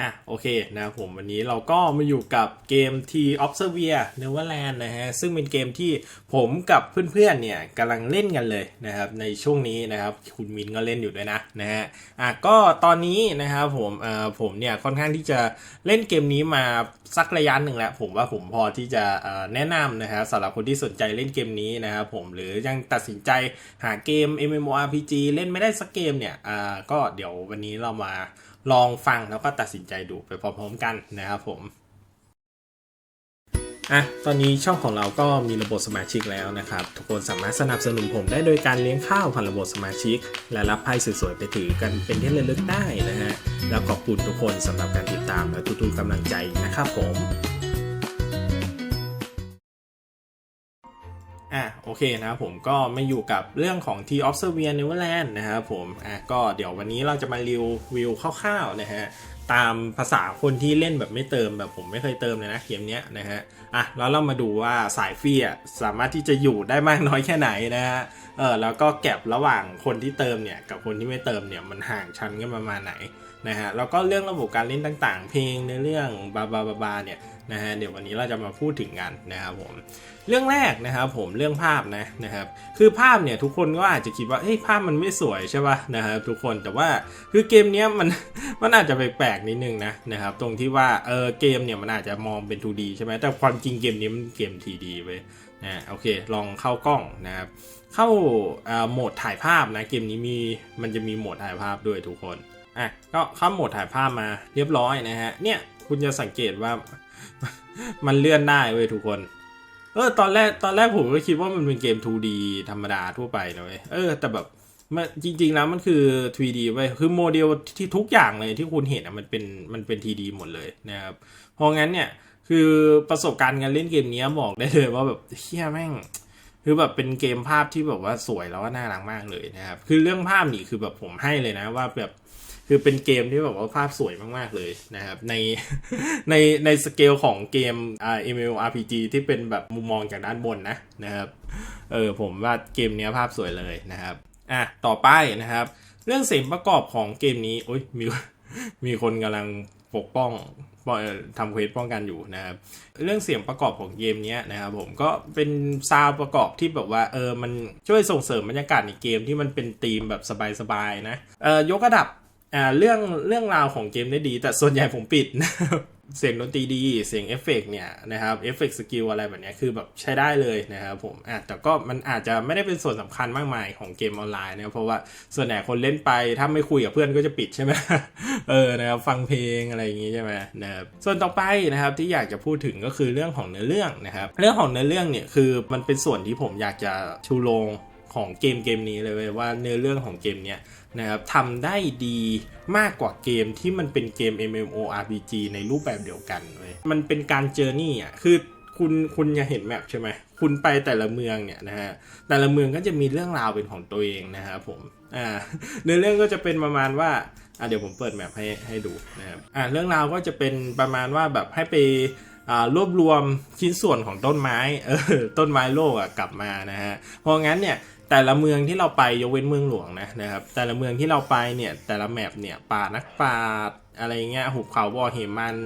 อะโอเคนะผมวันนี้เราก็มาอยู่กับเกม T Observer Neverland นะฮะซึ่งเป็นเกมที่ผมกับเพื่อนๆเนี่ยกำลังเล่นกันเลยนะครับในช่วงนี้นะครับคุณมินก็เล่นอยู่ด้วยนะนะฮะอะก็ตอนนี้นะครับผมเอ่อผมเนี่ยค่อนข้างที่จะเล่นเกมนี้มาสักระยะหนึ่งแล้ว ผมว่าผมพอที่จะเอ่อแนะนำนะครับสำหรับคนที่สนใจเล่นเกมนี้นะครับผมหรือยังตัดสินใจหาเกม MMORPG เล่นไม่ได้สักเกมเนี่ยอ่าก็เดี๋ยววันนี้เรามาลองฟังแล้วก็ตัดสินใจดูไปพร้อมๆกันนะครับผมอะ ตอนนี้ช่องของเราก็มีระบบสมาชิกแล้วนะครับ ทุกคนสามารถสนับสนุนผมได้โดยการเลี้ยงข้าวผ่านระบบสมาชิก และรับไพ่สวยๆไปถือกันเป็นที่ระลึกได้นะฮะ แล้วขอบคุณทุกคนสำหรับการติดตามและทุกๆกำลังใจนะครับผมอะโอเคนะครับผมก็มาอยู่กับเรื่องของ T Observer Neverland นะครับผมอะก็เดี๋ยววันนี้เราจะมารีวิวคร่าวๆนะฮะ ตามภาษาคนที่เล่นแบบไม่เติมแบบผมไม่เคยเติมเลยนะเกมเนี้ยนะฮะอะแล้วเรามาดูว่าสายฟรีอะสามารถที่จะอยู่ได้มากน้อยแค่ไหนนะฮะเออแล้วก็แก็บระหว่างคนที่เติมเนี่ยกับคนที่ไม่เติมเนี่ยมันห่างชั้นกันประมาณไหนนะฮะแล้วก็เรื่องระบบการเล่นต่างๆ เพลงในเรื่องบาบาบาบาเนี่ยนะฮะเดี๋ยววันนี้เราจะมาพูดถึงกันนะครับผม เรื่องแรกนะครับผมเรื่องภาพนะนะครับคือภาพเนี่ยทุกคนก็อาจจะคิดว่าเฮ้ยภาพมันไม่สวยใช่ป่ะนะครับทุกคนแต่ว่าคือเกมเนี้ยมันมันอาจจะแปลกๆนิดนึงนะนะครับตรงที่ว่าเออเกมเนี่ยมันอาจจะมองเป็น 2D ใช่ไหมแต่ความจริงเกมนี้มันเกม 3D เว้ยนะโอเคลองเข้ากล้องนะครับเข้าโหมดถ่ายภาพนะเกมนี้มีมันจะมีโหมดถ่ายภาพด้วยทุกคนอะก็เข้าโหมดถ่ายภาพมาเรียบร้อยนะฮะเนี่ยคุณจะสังเกตว่ามันเลื่อนได้เว้ยทุกคน เออตอนแรกตอนแรกผมก็คิดว่ามันเป็นเกม 2D ธรรมดาทั่วไปนะเว้ยเออ แต่แบบมันจริง ๆ แล้วมันคือ 3D เว้ยคือโมเดลที่ทุกอย่างเลยที่คุณเห็นอะมันเป็นมันเป็น 3D หมดเลยนะครับเพราะงั้นเนี่ยคือประสบการณ์การเล่นเกมนี้บอกได้เลยว่าแบบเฮี้ยแม่ง คือแบบเป็นเกมภาพที่แบบว่าสวยแล้วก็น่ารักมากเลยนะครับ คือเรื่องภาพนี่คือแบบผมให้เลยนะว่าแบบ คือเป็นเกมที่แบบว่าภาพสวยมาก ๆ เลยนะครับ ในในในสเกลของเกมอ่า MMORPG ที่เป็นแบบมุมมองจากด้านบนนะนะครับเออผมว่าเกมเนี้ยภาพสวยเลยนะครับอะต่อไปนะครับ เรื่องเสียงประกอบของเกมนี้โอ้ยมีมีคนกำลังปกป้องป้องเอ่อทำเควสป้องกันอยู่นะครับเรื่องเสียงประกอบของเกมนี้นะครับผมก็เป็นซาวประกอบที่แบบว่าเออมันช่วยส่งเสริมบรรยากาศในเกมที่มันเป็นธีมแบบสบายๆนะเออยกระดับ อ่าเรื่องเรื่องราวของเกมได้ดี แต่ส่วนใหญ่ผมปิดนะเสียงดนตรีดี เสียงเอฟเฟกต์เนี่ยนะครับเอฟเฟกต์สกิลอะไรแบบเนี้ยคือแบบใช้ได้เลยนะครับผมอะแต่ก็มันอาจจะไม่ได้เป็นส่วนสำคัญมากมายของเกมออนไลน์นะเพราะว่าส่วนใหญ่คนเล่นไปถ้าไม่คุยกับเพื่อนก็จะปิดใช่ไหมเออนะครับฟังเพลงอะไรอย่างงี้ใช่ไหมนะครับส่วนต่อไปนะครับที่อยากจะพูดถึงก็คือเรื่องของเนื้อเรื่องนะครับเรื่องของเนื้อเรื่องเนี่ยคือมันเป็นส่วนที่ผมอยากจะชูโรงของเกมเกมนี้เลยว้ยว่าเนื้อเรื่องของเกมเนี้ย นะครับทำได้ดีมากกว่าเกมที่มันเป็นเกม MMORPG ในรูปแบบเดียวกันเว้ยมันเป็นการเจอร์นี่อะคือคุณคุณจะเห็นแมปใช่ไหมคุณไปแต่ละเมืองเนี่ยนะฮะแต่ละเมืองก็จะมีเรื่องราวเป็นของตัวเองนะครับผมอ่าในเรื่องก็จะเป็นประมาณว่าอะเดี๋ยวผมเปิดแมปให้ให้ดูนะครับอ่าเรื่องราวก็จะเป็นประมาณว่าแบบให้ไปอ่ารวบรวมชิ้นส่วนของต้นไม้เออต้นไม้โลกอะกลับมานะฮะเพราะงั้นเนี่ย แต่ละเมืองที่เราไปยกเว้นเมืองหลวงนะนะครับ แต่ละเมืองที่เราไปเนี่ยแต่ละแมปเนี่ยป่านักปราอะไรเงี้ยหุบเขาบ่อเหมัน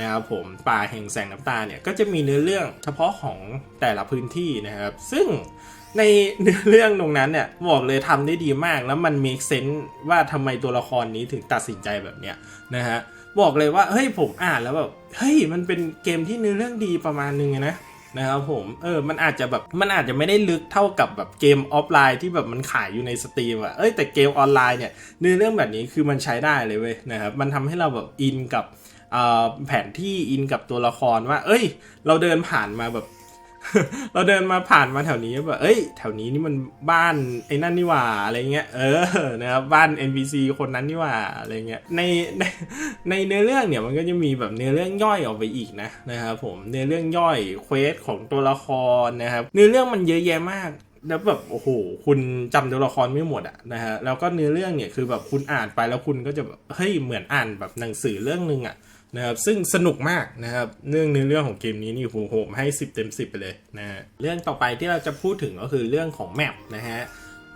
นะครับผมป่าแห่งแสงน้ำตาเนี่ยก็จะมีเนื้อเรื่องเฉพาะของแต่ละพื้นที่นะครับ ซึ่งในเนื้อเรื่องตรงนั้นเนี่ยบอกเลยทำได้ดีมากแล้วมัน make sense ว่าทำไมตัวละครนี้ถึงตัดสินใจแบบเนี้ยนะฮะบอกเลยว่าเฮ้ยผมอ่านแล้วแบบเฮ้ยมันเป็นเกมที่เนื้อเรื่องดีประมาณนึงนะ นะครับผมเออมันอาจจะแบบมันอาจจะไม่ได้ลึกเท่ากับแบบเกมออฟไลน์ที่แบบมันขายอยู่ในสตรีมอะเอ้ยแต่เกมออนไลน์เนี่ยเนื้อเรื่องแบบนี้คือมันใช้ได้เลยเว้ยนะครับมันทำให้เราแบบอินกับอ่อแผนที่อินกับตัวละครว่า เอ้ย เราเดินผ่านมาแบบ เราเดินมาผ่านมาแถวนี้แบบเอ้ย แถวนี้นี่มันบ้านไอ้นั่นนี่หว่าอะไรเงี้ย เออ นะครับบ้าน NPC คนนั้นนี่หว่าอะไรเงี้ยในในในเนื้อเรื่องเนี่ยมันก็จะมีแบบเนื้อเรื่องย่อยออกไปอีกนะนะครับผมเนื้อเรื่องย่อยเควสของตัวละครนะครับเนื้อเรื่องมันเยอะแยะมากแล้วแบบโอ้โห คุณจำตัวละครไม่หมดอะนะฮะแล้วก็เนื้อเรื่องเนี่ยคือแบบคุณอ่านไปแล้วคุณก็จะแบบเฮ้ยเหมือนอ่านแบบหนังสือเรื่องนึงอะ นะครับซึ่งสนุกมากนะครับเรื่องเนื้อเรื่องของเกมนี้นี่โหผมให้ 10 เต็ม 10 ไปเลยนะฮะเรื่องต่อไปที่เราจะพูดถึงก็คือเรื่องของแมปนะฮะ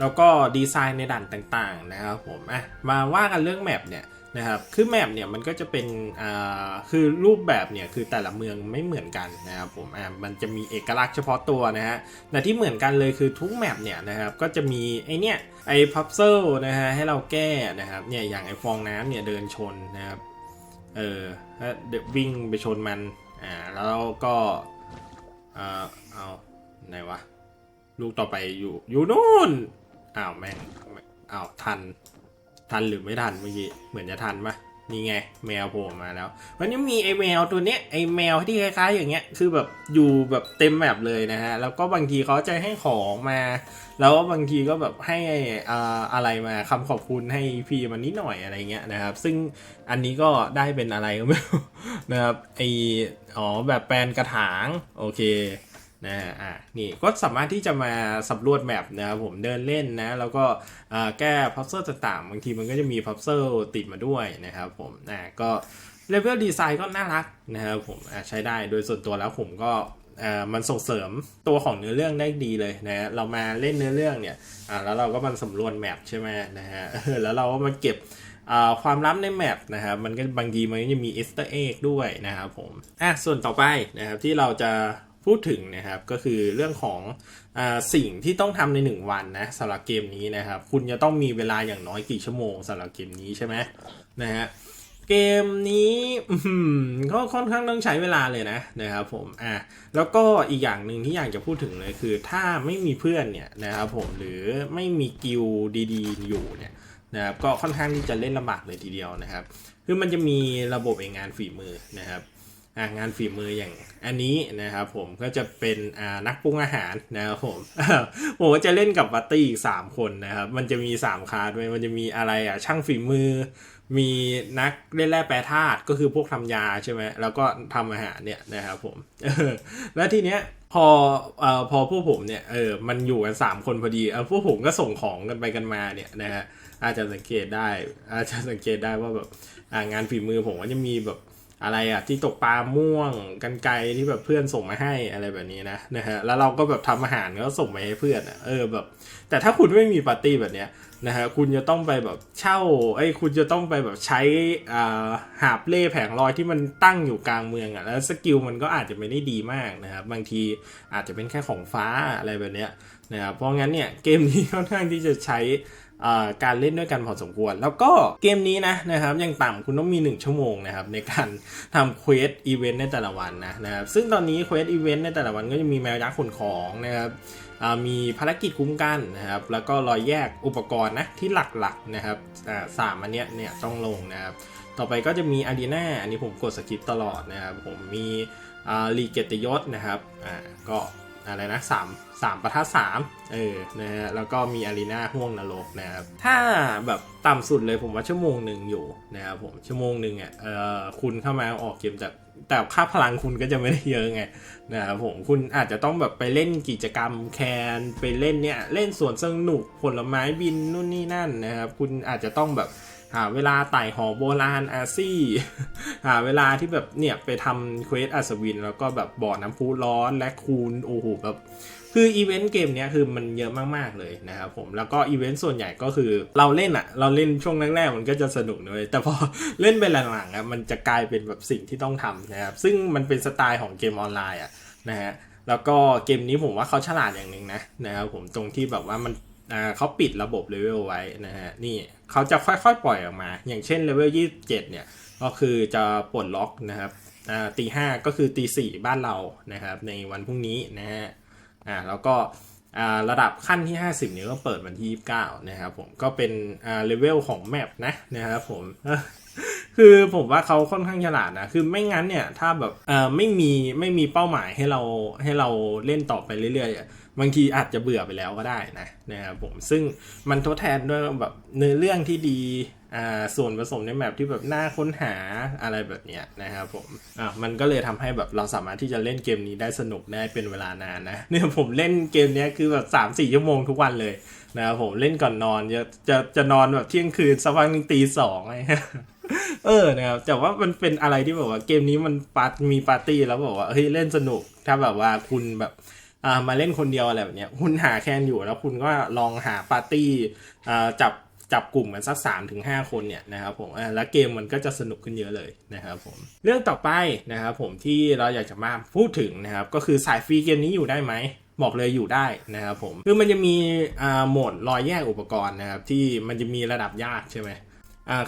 แล้วก็ดีไซน์ในด่านต่างๆนะครับผมอะมาว่ากันเรื่องแมปเนี่ยนะครับคือแมปเนี่ยมันก็จะเป็นอ่าคือรูปแบบเนี่ยคือแต่ละเมืองไม่เหมือนกันนะครับผมอ่ามันจะมีเอกลักษณ์เฉพาะตัวนะฮะแต่ที่เหมือนกันเลยคือทุกแมปเนี่ยนะครับก็จะมีไอเนี่ยไอพับเซิลนะฮะให้เราแก้นะครับเนี่ยอย่างไอฟองน้ำเนี่ยเดินชนนะครับ เออแล้วเดี๋ยววิ่งไปชนมัน อ่า แล้วก็อ่าเอาไหนวะ ลูกต่อไปอยู่ อยู่นู่น อ้าวแม่ง อ้าวทัน ทันหรือไม่ทันเมื่อกี้ เหมือนจะทันปะ นี่ไง แมวโผล่มาแล้วมันยังมีไอแมวตัวเนี้ยไอแมวที่คล้ายๆอย่างเงี้ยคือแบบอยู่แบบเต็มแบบเลยนะฮะแล้วก็บางทีเขาจะให้ของมา แล้วบางทีก็แบบให้อ่าอะไรมาคำขอบคุณให้พี่มันนิดหน่อยอะไรเงี้ยนะครับ ซึ่งอันนี้ก็ได้เป็นอะไรก็ไม่รู้นะครับไออ๋อแบบแปลนกระถางโอเค นะอะนี่ก็สามารถที่จะมาสำรวจแมปนะครับผมเดินเล่นนะแล้วก็แก้พัซเซิลต่างๆ บางทีมันก็จะมีพัซเซิลติดมาด้วยนะครับผมอะก็เลเวลดีไซน์ก็น่ารักนะครับผมใช้ได้โดยส่วนตัวแล้วผมก็มันส่งเสริมตัวของเนื้อเรื่องได้ดีเลยนะฮะเรามาเล่นเนื้อเรื่องเนี่ยแล้วเราก็มาสำรวจแมปใช่ไหมนะฮะแล้วเราก็มาเก็บความลับในแมปนะครับมันก็บางทีมันก็จะมี Easter egg ด้วยนะครับผมอะส่วนต่อไปนะครับที่เราจะ พูดถึงนะครับก็คือเรื่องของอสิ่งที่ต้องทำใน 1 วันนะสำหรับเกมนี้นะครับ คุณจะต้องมีเวลาอย่างน้อยกี่ชั่วโมงสำหรับเกมนี้ใช่ไหมนะฮะเกมนี้ก็ค่อนข้างต้องใช้เวลาเลยนะนะครับผมอะแล้วก็อีกอย่างหนึ่งที่อยากจะพูดถึงเลยคือ ถ้าไม่มีเพื่อนเนี่ยนะครับผมหรือไม่มีกิลดีๆ อยู่เนี่ยนะครับก็ค่อนข้างที่จะเล่นลำบากเลยทีเดียวนะครับ คือมันจะมีระบบเองงานฝีมือนะครับ งานฝีมืออย่างอันนี้นะครับผมก็จะเป็นนักปรุงอาหารนะครับผมผมก็จะเล่นกับบัตตี้อีกสามคนนะครับมันจะมีสามคาร์ดด้วยมันจะมีอะไรอะช่างฝีมือ มีนักเล่นแร่แปรธาตุก็คือพวกทำยาใช่ไหมแล้วก็ทำอาหารเนี่ยนะครับผมแล้วทีเนี้ยพอเอ่อพอพวกผมเนี่ยเออมันอยู่กันสามคนพอดีเออพวกผมก็ส่งของกันไปกันมาเนี่ยนะฮะอาจจะสังเกตได้อาจจะสังเกตได้ว่าแบบงานฝีมือผมก็จะมีแบบ อะไรอะที่ตกปลาม่วงกันไกรที่แบบเพื่อนส่งมาให้อะไรแบบนี้นะนะฮะแล้วเราก็แบบทำอาหารก็ส่งไปให้เพื่อนอะเออแบบ แต่ถ้าคุณไม่มีปาร์ตี้แบบเนี้ยนะฮะคุณจะต้องไปแบบเช่าไอ้คุณจะต้องไปแบบใช้อ่าหาบเล่แผงลอยที่มันตั้งอยู่กลางเมืองอะแล้วสกิลมันก็อาจจะไม่ได้ดีมากนะครับบางทีอาจจะเป็นแค่ของฟ้าอะไรแบบเนี้ยนะครับเพราะงั้นเนี่ยเกมนี้ค่อนข้างที่จะใช้ การเล่นด้วยกันพอสมควร แล้วก็เกมนี้นะนะครับยังต่ำคุณต้องมี 1 ชั่วโมงนะครับในการทำเควสอีเวนต์ในแต่ละวันนะนะครับซึ่งตอนนี้เควสอีเวนต์ในแต่ละวันก็จะมีแมวยักษ์ขนของนะครับมีภารกิจคุ้มกันนะครับแล้วก็รอยแยกอุปกรณ์นะที่หลักๆนะครับสามอันเนี้ยเนี่ยต้องลงนะครับต่อไปก็จะมีอารีนาอันนี้ผมกดสกิปตลอดนะครับผมมีลีเกตยศนะครับอ่าก็ อะไรนะสามสามประทัดสามเออนะฮะแล้วก็มีอารีนาห่วงนรกนะครับถ้าแบบต่ำสุดเลยผมว่าชั่วโมงหนึ่งอยู่นะครับผมชั่วโมงหนึ่งอะเออคุณเข้ามาออกเกมจากแต่ค่าพลังคุณก็จะไม่ได้เยอะไงนะครับผมคุณอาจจะต้องแบบไปเล่นกิจกรรมแคนไปเล่นเนี่ยเล่นสวนสนุกผลไม้บินนู่นนี่นั่นนะครับคุณอาจจะต้องแบบ หาเวลาไต่หอโบราณอาซี่หาเวลาที่แบบเนี่ยไปทำเควสอัศวิน แล้วก็แบบบ่อน้ำพุร้อนและคูณโอ้โหแบบคืออีเวนต์เกมเนี้ยคือมันเยอะมาก ๆ เลยนะครับผมแล้วก็อีเวนต์ส่วนใหญ่ก็คือเราเล่นอะเราเล่นช่วงแรกๆมันก็จะสนุกเลยแต่พอเล่นไปหลังๆอะมันจะกลายเป็นแบบสิ่งที่ต้องทำนะครับซึ่งมันเป็นสไตล์ของเกมออนไลน์อะนะฮะแล้วก็เกมนี้ผมว่าเขาฉลาดอย่างหนึ่งนะนะครับผมตรงที่แบบว่ามัน อ่าเขาปิดระบบเลเวลไว้นะฮะนี่เขาจะค่อยๆ ปล่อยออกมา อย่างเช่นเลเวล27เนี่ยก็คือจะปลดล็อกนะครับอ่าตีห้าก็คือตีสี่บ้านเรานะครับในวันพรุ่งนี้นะฮะอ่าแล้วก็อ่าระดับขั้นที่ 50เนี่ยก็เปิดวันที่ 29 นะครับผมก็เป็นอ่าเลเวลของแมปนะนะครับผมคือผมว่าเขาค่อนข้างฉลาดนะ คือไม่งั้นเนี่ย ถ้าแบบเออไม่มีไม่มีเป้าหมายให้เราให้เราเล่นต่อไปเรื่อยๆ บางทีอาจจะเบื่อไปแล้วก็ได้นะนะครับผมซึ่งมันทดแทนด้วยแบบเนื้อเรื่องที่ดีอ่าส่วนผสมในแมปที่แบบน่าค้นหาอะไรแบบเนี้ยนะครับผมอะมันก็เลยทำให้แบบเราสามารถที่จะเล่นเกมนี้ได้สนุกได้เป็นเวลานานนะเนี่ยผมเล่นเกมนี้คือแบบสามสี่ชั่วโมงทุกวันเลยนะครับผมเล่นก่อนนอนจะจะจะนอนแบบเที่ยงคืนสักวันหนึ่งตีสองไงเออนะครับแต่ว่ามันเป็นอะไรที่แบบว่าเกมนี้มันปาร์ตมีปาร์ตี้แล้วบอกว่าเฮ้ยเล่นสนุกถ้าแบบว่าคุณแบบ อ่ามาเล่นคนเดียวอะไรแบบเนี้ยคุณหาแคนอยู่แล้วคุณก็ลองหาปาร์ตี้อ่าจับจับกลุ่มกันสัก3าถึงหคนเนี่ยนะครับผมแล้วเกมมันก็จะสนุกขึ้นเยอะเลยนะครับผมเรื่องต่อไปนะครับผมที่เราอยากจะมาพูดถึงนะครับก็คือสายฟรีเกมนี้อยู่ได้ไหมบอกเลยอยู่ได้นะครับผมคือมันจะมีโหมดรอยแยกอุปกรณ์นะครับที่มันจะมีระดับยากใช่ไหม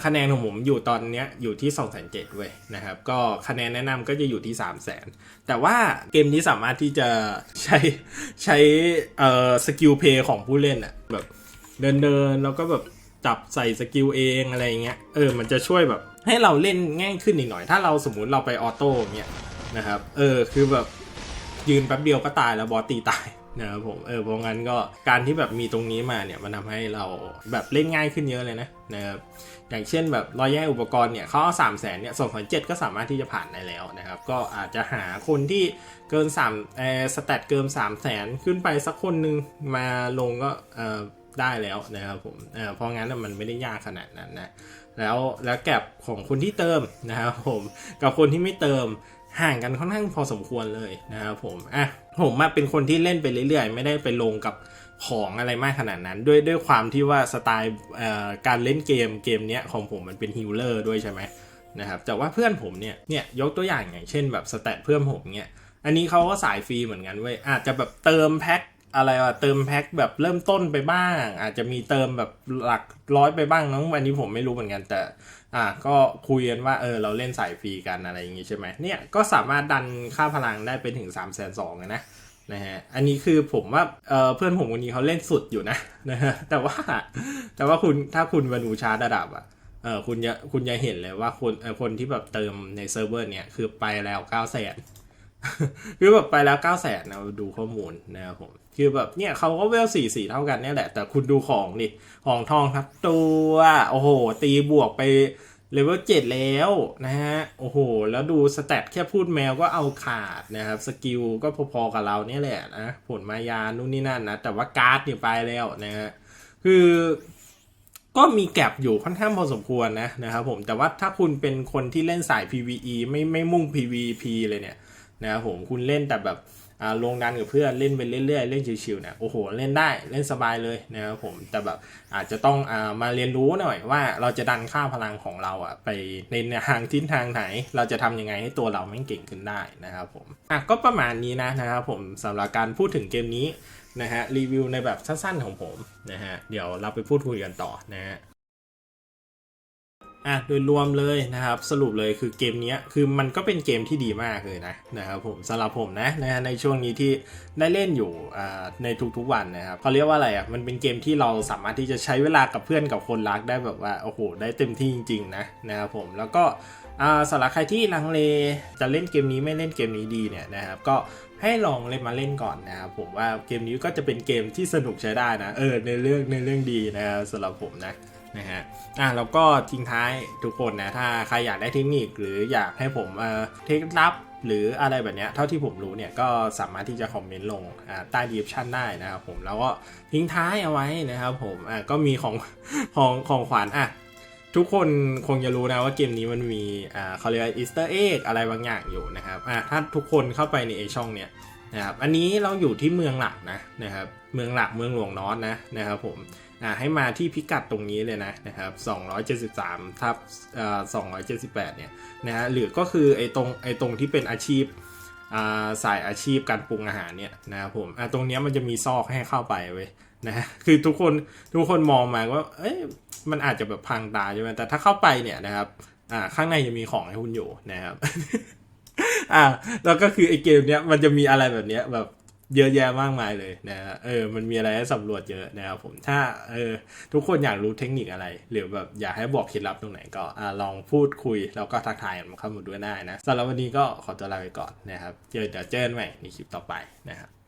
คะแนนของผมอยู่ตอนเนี้ยอยู่ที่2 0 0 0 0เว้ยนะครับ ก็คะแนนแนะนำก็จะอยู่ที่ 3 0 0 0 0 0แต่ว่าเกมนี้สามารถที่จะใช้ใช้เอ่อสกิลเพย์ของผู้เล่นอะแบบเดินเดินแล้วก็แบบจับใส่สกิลเองอะไรเงี้ยเออมันจะช่วยแบบให้เราเล่นง่ายขึ้นอีกหน่อย ถ้าเราสมมุติเราไปออโต้เงี้ยนะครับเออคือแบบยืนแป๊บเดียวก็ตายแล้วบอสตีตายนะครับผมเออเพราะงั้นก็การที่แบบมีตรงนี้มาเนี่ยมันทำให้เราแบบเล่นง่ายขึ้นเยอะเลยนะ นะครับอย่างเช่นแบบรอยแยกอุปกรณ์เนี่ยเขาเอาสามแสนเนี่ยสองพันเจ็ดก็สามารถที่จะผ่านได้แล้วนะครับ ก็อาจจะหาคนที่เกินสามเออสแตทเกินสามแสนขึ้นไปสักคนหนึ่งมาลงก็เออได้แล้วนะครับผมเออเพราะงั้นมันไม่ได้ยากขนาดนั้นนะแล้วแล้วแก็บของคนที่เติมนะครับผมกับคนที่ไม่เติม ห่างกันค่อนข้างพอสมควรเลยนะครับผมอะผมมาเป็นคนที่เล่นไปเรื่อยๆ ไม่ได้ไปลงกับของอะไรมากขนาดนั้น ด้วยด้วยความที่ว่าสไตล์การเล่นเกมเกมเนี้ยของผมมันเป็นฮิลเลอร์ด้วยใช่ไหมนะครับแต่ว่าเพื่อนผมเนี่ยเนี่ยยกตัวอย่างอย่างเช่นแบบสแตทเพื่อนผมเนี่ยอันนี้เขาก็สายฟรีเหมือนกันเว้ยอาจจะแบบเติมแพ็คอะไรวะเติมแพ็คแบบเริ่มต้นไปบ้าง อาจจะมีเติมแบบหลักร้อยไปบ้างน้องวันนี้ผมไม่รู้เหมือนกันแต่ อะก็คุยกันว่าเออเราเล่นสายฟรีกันอะไรอย่างงี้ใช่ไหมเนี่ยก็สามารถดันค่าพลังได้ไปถึง3ามแสนสองนะนะฮะอันนี้คือผมว่าเออเพื่อนผมคนนี้เขาเล่นสุดอยู่นะนะฮะแต่ว่าแต่ว่าคุณถ้าคุณวานูชาร์จระดับอะเออคุณจะคุณจะเห็นเลยว่าคนเออคนที่แบบเติมในเซิร์ฟเวอร์เนี่ยคือไปแล้ว9 0 0แสน คือแบบไปแล้ว9 0 0แสนนะดูข้อมูลนะครับผม คือแบบเนี่ยเขาก็เวลสี่สี่เท่ากันเนี่ยแหละ แต่คุณดูของดิของทองทั้งตัว โอ้โห ตีบวกไปเลเวลเจ็ดแล้วนะฮะ โอ้โห แล้วดูสแตทแค่พูดแมวก็เอาขาดนะครับ สกิลก็พอๆกับเราเนี่ยแหละนะ ผลมายานู่นนี่นั่นนะ แต่ว่าการ์ดเนี่ยไปแล้วนะฮะ คือก็มีแก็บอยู่ค่อนข้างพอสมควรนะนะครับผม แต่ว่าถ้าคุณเป็นคนที่เล่นสาย PVE ไม่ไม่มุ่ง PVP เลยเนี่ย นะครับผมคุณเล่นแต่แบบลงดันกับเพื่อนเล่นไปเรื่อยๆ เล่นชิวๆเนี่ยโอ้โหเล่นได้เล่นสบายเลยนะครับผมแต่แบบอาจจะต้องอามาเรียนรู้หน่อยว่าเราจะดันค่าพลังของเราอะไปในทางทิศทางไหน เราจะทำยังไงให้ตัวเราแม่งเก่งขึ้นได้นะครับผมอะก็ประมาณนี้นะนะครับผมสำหรับการพูดถึงเกมนี้นะฮะรีวิวในแบบสั้นๆของผมนะฮะเดี๋ยวเราไปพูดคุยกันต่อนะฮะ อะโดยรวมเลยนะครับสรุปเลยคือเกมนี้คือมันก็เป็นเกมที่ดีมากเลยนะนะครับผมสำหรับผมนะนะในช่วงนี้ที่ได้เล่นอยู่ในทุกๆวันนะครับเขาเรียกว่าอะไรอะมันเป็นเกมที่เราสามารถที่จะใช้เวลากับเพื่อนกับคนรักได้แบบว่าโอ้โหได้เต็มที่จริงๆนะนะครับผมแล้วก็สำหรับใครที่ลังเลจะเล่นเกมนี้ไม่เล่นเกมนี้ดีเนี่ยนะครับก็ให้ลองเล่นมาเล่นก่อนนะครับผมว่าเกมนี้ก็จะเป็นเกมที่สนุกใช้ได้นะเออในเรื่องในเรื่องดีนะครับสำหรับผมนะ นะฮะอะแล้วก็ทิ้งท้ายทุกคนนะ ถ้าใครอยากได้เทคนิคหรืออยากให้ผมเอ่อเทคลับหรืออะไรแบบเนี้ยเท่าที่ผมรู้เนี่ยก็สามารถที่จะคอมเมนต์ลงอ่าใต้ดีฟชั่นได้นะครับผมแล้วก็ทิ้งท้ายเอาไว้นะครับผมอะก็มีของของของขวัญอะทุกคนคงจะรู้นะว่าเกมนี้มันมีอ่าเขาเรียกว่าอีสเตอร์เอ็กอะไรบางอย่างอยู่นะครับอะถ้าทุกคนเข้าไปในไอช่องเนี่ยนะครับอันนี้เราอยู่ที่เมืองหลักนะนะครับเมืองหลักเมืองหลวงนอตนะนะครับผม อ่าให้มาที่พิกัดตรงนี้เลยนะนะครับ273ทับเอ่อ278เนี่ยนะฮะหรือก็คือไอ้ตรงไอ้ตรงที่เป็นอาชีพอ่าสายอาชีพการปรุงอาหารเนี่ยนะครับผมอ่าตรงนี้มันจะมีซอกให้เข้าไปเว้ยนะฮะคือทุกคนทุกคนมองมาว่าเอ้ยมันอาจจะแบบพังตาใช่ไหมแต่ถ้าเข้าไปเนี่ยนะครับอ่าข้างในจะมีของให้คุณอยู่นะครับอ่าแล้วก็คือไอ้เกมเนี้ยมันจะมีอะไรแบบเนี้ยแบบ เยอะแยะมากมายเลยนะเออมันมีอะไรให้สำรวจเยอะนะครับผมถ้าเออทุกคนอยากรู้เทคนิคอะไร หรือแบบอยากให้บอกเคล็ดลับตรงไหนก็อ่าลองพูดคุย แล้วก็ทักทายกันเข้ามาด้วยได้นะสำหรับวันนี้ก็ขอตัวลาไปก่อนนะครับเจอเดี๋ยวเจอกันใหม่ในคลิปต่อไปนะครับ